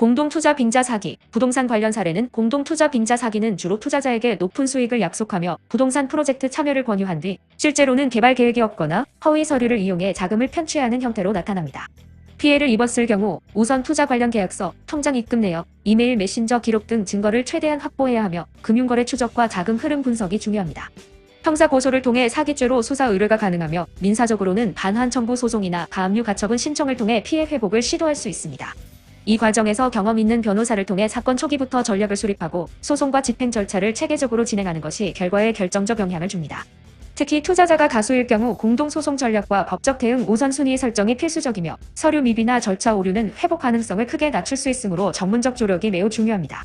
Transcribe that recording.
공동투자 빙자 사기, 부동산 관련 사례는 공동투자 빙자 사기는 주로 투자자에게 높은 수익을 약속하며 부동산 프로젝트 참여를 권유한 뒤 실제로는 개발 계획이 없거나 허위 서류를 이용해 자금을 편취하는 형태로 나타납니다. 피해를 입었을 경우 우선 투자 관련 계약서, 통장 입금 내역, 이메일 메신저 기록 등 증거를 최대한 확보해야 하며 금융거래 추적과 자금 흐름 분석이 중요합니다. 형사 고소를 통해 사기죄로 수사 의뢰가 가능하며 민사적으로는 반환 청구 소송이나 가압류 가처분 신청을 통해 피해 회복을 시도할 수 있습니다. 이 과정에서 경험 있는 변호사를 통해 사건 초기부터 전략을 수립하고 소송과 집행 절차를 체계적으로 진행하는 것이 결과에 결정적 영향을 줍니다. 특히 투자자가 다수일 경우 공동소송 전략과 법적 대응 우선순위 설정이 필수적이며 서류 미비나 절차 오류는 회복 가능성을 크게 낮출 수 있으므로 전문적 조력이 매우 중요합니다.